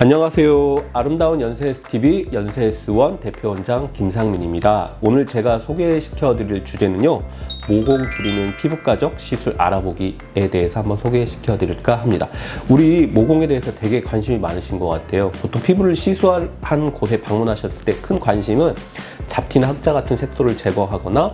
안녕하세요. 아름다운 연세STV 연세S1 대표원장 김상민입니다. 오늘 제가 소개시켜 드릴 주제는요. 모공 줄이는 피부과적 시술 알아보기에 대해서 한번 소개시켜 드릴까 합니다. 우리 모공에 대해서 되게 관심이 많으신 것 같아요. 보통 피부를 시술한 곳에 방문하셨을 때 큰 관심은 잡티나 흑자 같은 색소를 제거하거나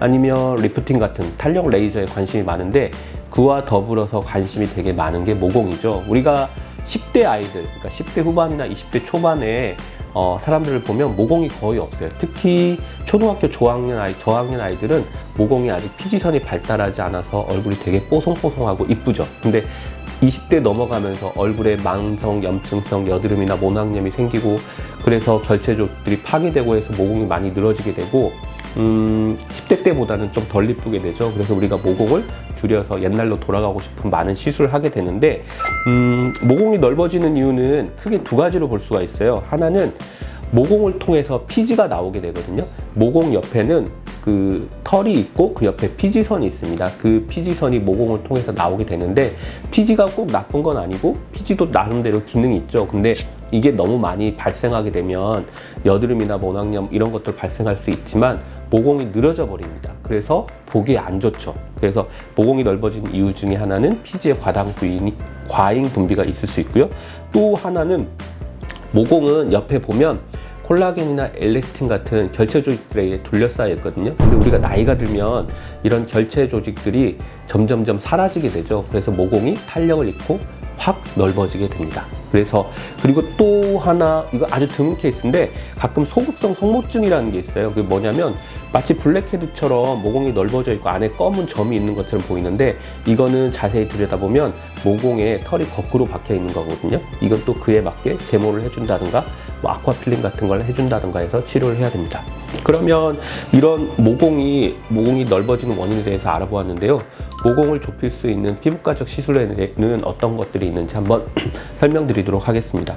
아니면 리프팅 같은 탄력 레이저에 관심이 많은데 그와 더불어서 관심이 되게 많은 게 모공이죠. 우리가 10대 아이들, 그러니까 10대 후반이나 20대 초반에 어, 사람들을 보면 모공이 거의 없어요. 특히 초등학교 저학년 아이, 저학년 아이들은 모공이 아직 피지선이 발달하지 않아서 얼굴이 되게 뽀송뽀송하고 이쁘죠. 근데 20대 넘어가면서 얼굴에 만성 염증성 여드름이나 모낭염이 생기고 그래서 결체조들이 파괴되고 해서 모공이 많이 늘어지게 되고 음, 10대 때보다는 좀 덜 이쁘게 되죠. 그래서 우리가 모공을 줄여서 옛날로 돌아가고 싶은 많은 시술을 하게 되는데, 음, 모공이 넓어지는 이유는 크게 두 가지로 볼 수가 있어요. 하나는 모공을 통해서 피지가 나오게 되거든요. 모공 옆에는 그 털이 있고 그 옆에 피지선이 있습니다. 그 피지선이 모공을 통해서 나오게 되는데 피지가 꼭 나쁜 건 아니고 피지도 나름대로 기능이 있죠. 근데 이게 너무 많이 발생하게 되면 여드름이나 모낭염 이런 것들 발생할 수 있지만 모공이 늘어져 버립니다. 그래서 보기에 안 좋죠. 그래서 모공이 넓어진 이유 중에 하나는 피지의 과당 부인이 과잉 분비가 있을 수 있고요. 또 하나는 모공은 옆에 보면 콜라겐이나 엘레스틴 같은 결체 조직들에 둘러싸여 있거든요. 근데 우리가 나이가 들면 이런 결체 조직들이 점점점 사라지게 되죠. 그래서 모공이 탄력을 잃고 확 넓어지게 됩니다. 그래서 그리고 또 하나 이거 아주 드문 케이스인데 가끔 소극성 성모증이라는 게 있어요. 그게 뭐냐면 마치 블랙헤드처럼 모공이 넓어져 있고 안에 검은 점이 있는 것처럼 보이는데 이거는 자세히 들여다보면 모공에 털이 거꾸로 박혀 있는 거거든요. 이건 또 그에 맞게 제모를 해준다든가 뭐 아쿠아필링 같은 걸 해준다든가 해서 치료를 해야 됩니다. 그러면 이런 모공이 모공이 넓어지는 원인에 대해서 알아보았는데요. 모공을 좁힐 수 있는 피부과적 시술에는 어떤 것들이 있는지 한번 설명드리도록 하겠습니다.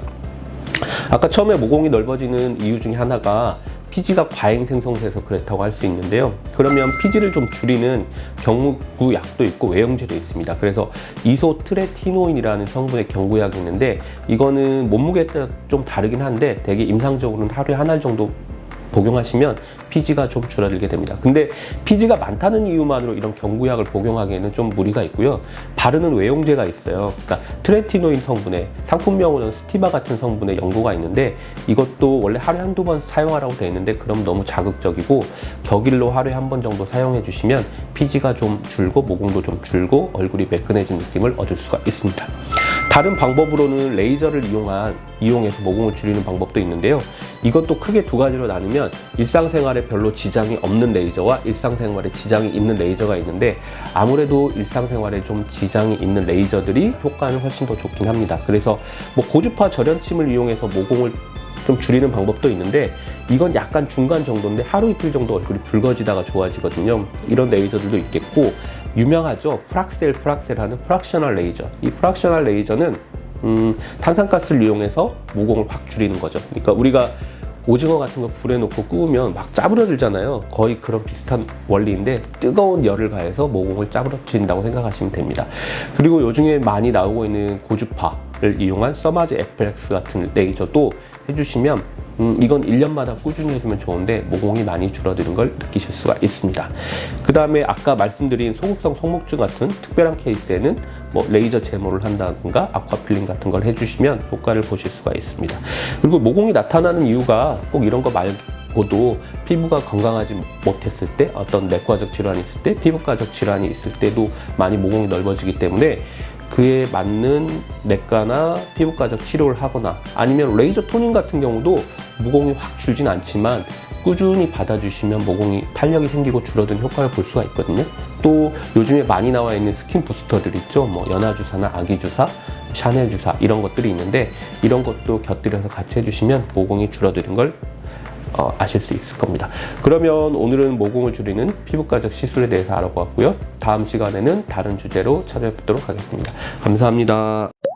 아까 처음에 모공이 넓어지는 이유 중에 하나가 피지가 과잉 생성돼서 그렇다고 할 수 있는데요. 그러면 피지를 좀 줄이는 경구 약도 있고 외형제도 있습니다. 그래서 이소트레티노인이라는 성분의 경구약이 있는데 이거는 몸무게에 따라 좀 다르긴 한데 되게 임상적으로는 하루에 한 알 정도 복용하시면 피지가 좀 줄어들게 됩니다. 근데 피지가 많다는 이유만으로 이런 경구약을 복용하기에는 좀 무리가 있고요. 바르는 외용제가 있어요. 그러니까 트레티노인 성분의 상품명으로는 스티바 같은 성분의 연고가 있는데 이것도 원래 하루에 한두 번 사용하라고 되어 있는데 그럼 너무 자극적이고 격일로 하루에 한 번 정도 사용해 주시면 피지가 좀 줄고 모공도 좀 줄고 얼굴이 매끈해진 느낌을 얻을 수가 있습니다. 다른 방법으로는 레이저를 이용한 이용해서 모공을 줄이는 방법도 있는데요. 이것도 크게 두 가지로 나누면 일상생활에 별로 지장이 없는 레이저와 일상생활에 지장이 있는 레이저가 있는데 아무래도 일상생활에 좀 지장이 있는 레이저들이 효과는 훨씬 더 좋긴 합니다. 그래서 뭐 고주파 절연침을 이용해서 모공을 좀 줄이는 방법도 있는데 이건 약간 중간 정도인데 하루 이틀 정도 얼굴이 붉어지다가 좋아지거든요. 이런 레이저들도 있겠고 유명하죠. 프락셀 프락셀 하는 프락셔널 레이저. 이 프락셔널 레이저는 음, 탄산가스를 이용해서 모공을 확 줄이는 거죠. 그러니까 우리가 오징어 같은 거 불에 놓고 구우면 막 짜부러들잖아요. 거의 그런 비슷한 원리인데 뜨거운 열을 가해서 모공을 짜부러뜨린다고 생각하시면 됩니다. 그리고 요즘에 많이 나오고 있는 고주파를 이용한 서마즈 FX 같은 레이저도 해주시면 음, 이건 1년마다 꾸준히 해주면 좋은데 모공이 많이 줄어드는 걸 느끼실 수가 있습니다. 그 다음에 아까 말씀드린 소극성 성목증 같은 특별한 케이스에는 뭐 레이저 제모를 한다든가 아쿠아필링 같은 걸 해주시면 효과를 보실 수가 있습니다. 그리고 모공이 나타나는 이유가 꼭 이런 거 말고도 피부가 건강하지 못했을 때 어떤 내과적 질환이 있을 때 피부과적 질환이 있을 때도 많이 모공이 넓어지기 때문에 그에 맞는 내과나 피부과적 치료를 하거나 아니면 레이저 토닝 같은 경우도 모공이 확 줄진 않지만 꾸준히 받아주시면 모공이 탄력이 생기고 줄어든 효과를 볼 수가 있거든요. 또 요즘에 많이 나와 있는 스킨 부스터들 있죠. 뭐 연화주사나 아기주사, 샤넬 주사 이런 것들이 있는데 이런 것도 곁들여서 같이 해주시면 모공이 줄어드는 걸 어, 아실 수 있을 겁니다. 그러면 오늘은 모공을 줄이는 피부과적 시술에 대해서 알아보았고요. 다음 시간에는 다른 주제로 찾아뵙도록 하겠습니다. 감사합니다.